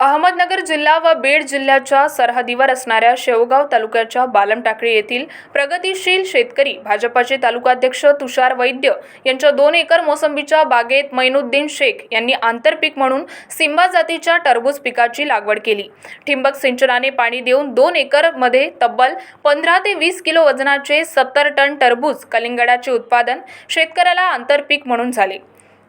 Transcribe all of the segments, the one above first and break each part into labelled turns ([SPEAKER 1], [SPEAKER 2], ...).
[SPEAKER 1] अहमदनगर जिल्हा व बीड जिल्ह्याच्या सरहदीवर असणाऱ्या शेवगाव तालुक्याच्या बालमटाकळी येथील प्रगतिशील शेतकरी भाजपाचे तालुकाध्यक्ष तुषार वैद्य यांच्या दोन एकर मोसंबीच्या बागेत मैनुद्दीन शेख यांनी आंतरपीक म्हणून सिंबा जातीच्या टरबूज पिकाची लागवड केली. ठिंबक सिंचनाने पाणी देऊन दोन एकरमध्ये तब्बल पंधरा ते वीस किलो वजनाचे सत्तर टन टरबूज कलिंगडाचे उत्पादन शेतकऱ्याला आंतरपीक म्हणून झाले.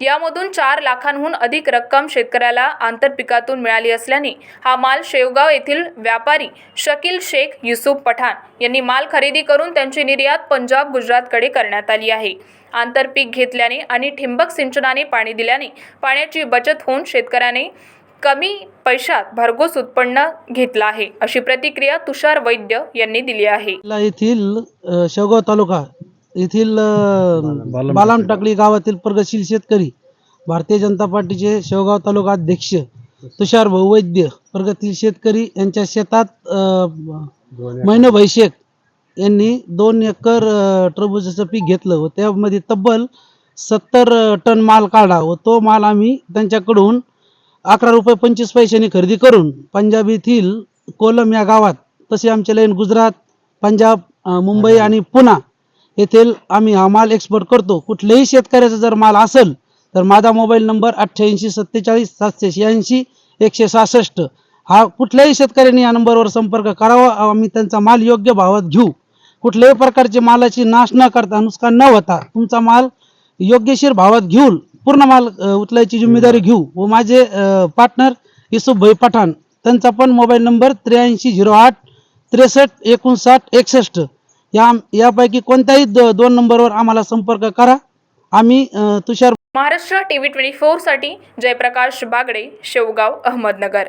[SPEAKER 1] यामधून चार लाखांहून अधिक रक्कम शेतकऱ्याला आंतरपिकातून मिळाली असल्याने हा माल शेवगाव येथील व्यापारी शकील शेख युसुफ पठाण यांनी माल खरेदी करून त्यांची निर्यात पंजाब गुजरातकडे करण्यात आली आहे. आंतरपीक घेतल्याने आणि ठिंबक सिंचनाने पाणी दिल्याने पाण्याची बचत होऊन शेतकऱ्याने कमी पैशात भरघोस उत्पन्न घेतलं आहे अशी प्रतिक्रिया तुषार वैद्य यांनी दिली आहे.
[SPEAKER 2] येथील शेवगाव तालुका येथील बालाम टाकळी गावातील प्रगतशील शेतकरी भारतीय जनता पार्टीचे शेवगाव तालुका अध्यक्ष तुषार भाऊ वैद्य प्रगतशील शेतकरी यांच्या शेतात महिनोभाई शेख यांनी दोन एकर टरबूजाचं पीक घेतलं व त्यामध्ये तब्बल सत्तर टन माल काढला व तो माल आम्ही त्यांच्याकडून अकरा रुपये पंचवीस पैशांनी खरेदी करून पंजाब येथील कोलम या गावात तसे आमचे लाईन गुजरात पंजाब मुंबई आणि पुणा येथील आम्ही हा माल एक्सपोर्ट करतो. कुठल्याही शेतकऱ्याचा जर माल असेल तर माझा मोबाईल नंबर अठ्ठ्याऐंशी सत्तेचाळीस सातशे शहाऐंशी एकशे सहासष्ट. हा कुठल्याही शेतकऱ्यांनी या नंबरवर संपर्क करावा. आम्ही त्यांचा माल योग्य भावात घेऊ. कुठल्याही प्रकारचे मालाची नाश न करता नुकसान न होता तुमचा माल योग्यशीर भावात घेऊन पूर्ण माल उचलायची जिम्मेदारी घेऊ. व माझे पार्टनर युसुफ भाई पठाण त्यांचा पण मोबाईल नंबर त्र्याऐंशी झिरो आठ त्रेसष्ट एकोणसाठ एकसष्ट. या यापैकी कोणत्याही दोन नंबरवर आम्हाला संपर्क करा. आम्ही तुषार
[SPEAKER 1] महाराष्ट्र टीव्ही ट्वेंटी फोरसाठी जयप्रकाश बागडे शेवगाव अहमदनगर.